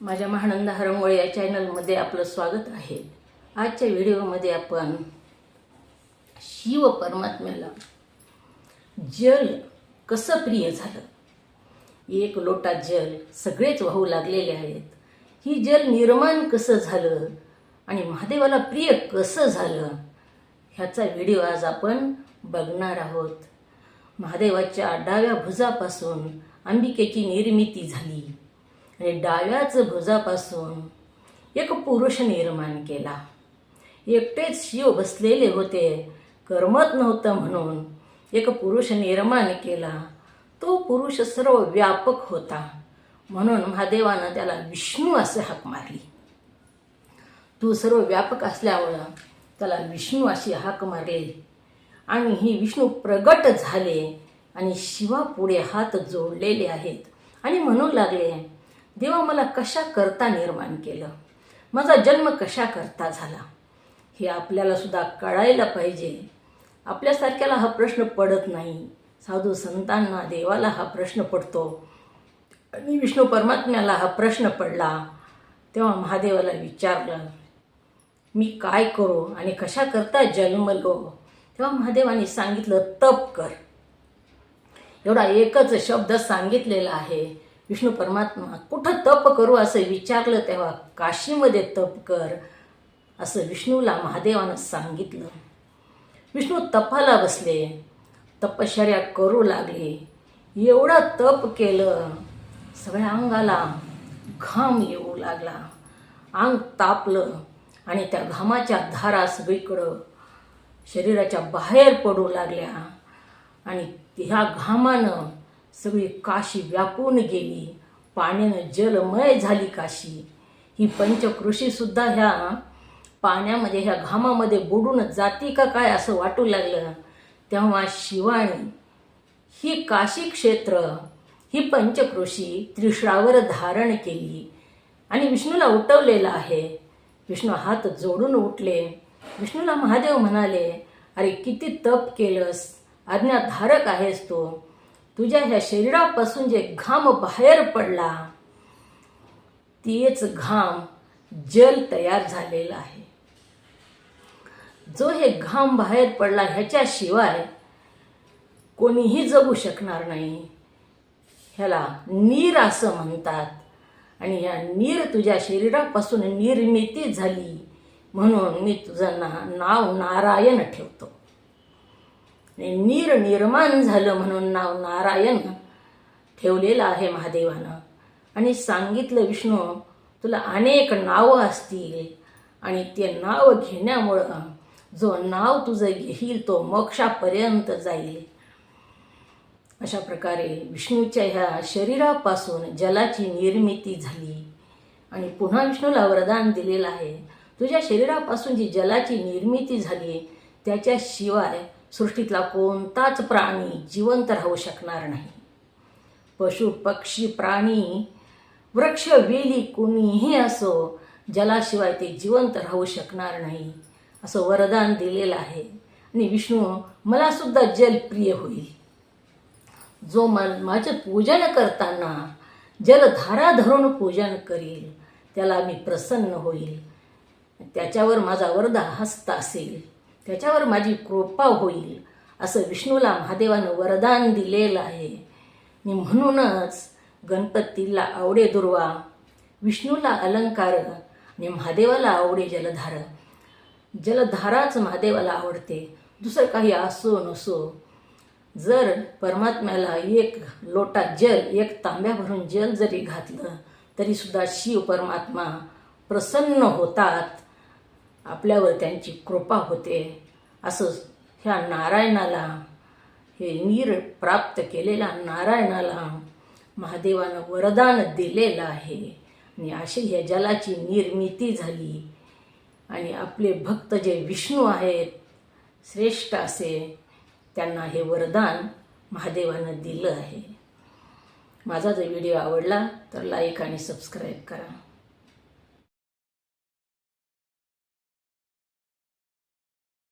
माझ्या महानंद हरंगोळे या चॅनलमध्ये आपलं स्वागत आहे. आजच्या व्हिडिओमध्ये आपण शिव परमात्म्याला जल कसं प्रिय झालं? एक लोटा जल सगळेच वाहू लागलेले आहेत. ही जल निर्माण कसं झालं? आणि महादेवाला प्रिय कसं झालं? ह्याचा व्हिडिओ आज आपण बघणार आहोत. महादेवाच्या डाव्या भुजापासून अंबिकेची निर्मिती झाली. आणि डाव्याच भुजापासून एक पुरुष निर्माण केला. एकटेच शिव बसलेले होते करमत नव्हतं म्हणून एक पुरुष निर्माण केला. तो पुरुष सर्व व्यापक होता म्हणून महादेवानं त्याला विष्णू असे हाक मारली. तू सर्व व्यापक असल्यामुळं त्याला विष्णू अशी हाक मारली आणि ही विष्णू प्रगट झाले आणि शिवापुढे हात जोडलेले आहेत आणि म्हणू लागले देवा मला कशा करता निर्माण केलं? माझा जन्म कशा करता झाला? हे आपल्याला सुद्धा कळायला पाहिजे. आपल्यासारख्याला हा प्रश्न पडत नाही. साधू संतांना देवाला हा प्रश्न पडतो. आणि विष्णू परमात्म्याला हा प्रश्न पडला. तेव्हा महादेवाला विचारलं मी काय करू आणि कशा करता जन्मलो? तेव्हा महादेवाने सांगितलं तप कर. एवढा एकच शब्द सांगितलेला आहे. विष्णू परमात्मा कुठं तप करू असं विचारलं तेव्हा काशीमध्ये तप कर असं विष्णूला महादेवानं सांगितलं. विष्णू तपाला बसले तपश्चर्या करू लागले. एवढं तप केलं सगळ्या अंगाला घाम येऊ लागला. अंग तापलं आणि त्या घामाच्या धारा सगळीकडं शरीराच्या बाहेर पडू लागल्या. आणि ह्या घामानं सगळी काशी व्यापून गेली. पाण्यानं जलमय झाली काशी. ही पंचकृषीसुद्धा ह्या पाण्यामध्ये ह्या घामामध्ये बुडून जाती का काय असं वाटू लागलं. तेव्हा शिवाणी ही काशी क्षेत्र ही पंचकृषी त्रिशळावर धारण केली आणि विष्णूला उठवलेलं आहे. विष्णू हात जोडून उठले. विष्णूला महादेव म्हणाले अरे किती तप केलंस. आज्ञाधारक आहेस तो. तुझ्या ह्या शरीरापासून जे घाम बाहेर पडला तेच घाम जल तयार झालेला आहे. जो हे घाम बाहेर पडला ह्याच्याशिवाय कोणीही जगू शकणार नाही. ह्याला नीर असं म्हणतात आणि ह्या नीर तुझ्या शरीरापासून निर्मिती झाली म्हणून मी तुझं ना नाव नारायण ठेवतो. आणि नीर निर्माण झालं म्हणून नाव नारायण ठेवलेलं आहे महादेवानं. आणि सांगितलं विष्णू तुला अनेक नावं असतील. आणि ते नाव घेण्यामुळं जो नाव तुझं घेईल तो मोक्षापर्यंत जाईल. अशा प्रकारे विष्णूच्या ह्या शरीरापासून जलाची निर्मिती झाली. आणि पुन्हा विष्णूला वरदान दिलेलं आहे तुझ्या शरीरापासून जी जलाची निर्मिती झाली त्याच्याशिवाय सृष्टीतला कोणताच प्राणी जिवंत राहू शकणार नाही. पशु पक्षी प्राणी वृक्ष वेली कोणीही असो जलाशिवाय ते जिवंत राहू शकणार नाही असं वरदान दिलेलं आहे. आणि विष्णू मला सुद्धा जल प्रिय होईल. जो मा माझं पूजन करताना जलधारा धरून पूजन करील त्याला मी प्रसन्न होईल. त्याच्यावर माझा वरदा हस्त असेल. त्याच्यावर माझी कृपा होईल असं विष्णूला महादेवानं वरदान दिलेलं आहे. आणि म्हणूनच गणपतीला आवडे दुर्वा विष्णूला अलंकार आणि महादेवाला आवडे जलधार. जलधाराच महादेवाला आवडते दुसरं काही असो नसो. जर परमात्म्याला एक लोटा जल एक तांब्या भरून जल जरी घातलं तरीसुद्धा शिव परमात्मा प्रसन्न होतात. आपल्यावर त्यांची कृपा होते. असं ह्या नारायणाला हे नीर प्राप्त केलेला नारायणाला महादेवानं वरदान दिलेलं आहे. आणि अशी ह्या जलाची निर्मिती झाली. आणि आपले भक्त जे विष्णू आहेत श्रेष्ठ असे त्यांना हे वरदान महादेवानं दिलं आहे. माझा जर व्हिडिओ आवडला तर लाईक आणि सबस्क्राईब करा.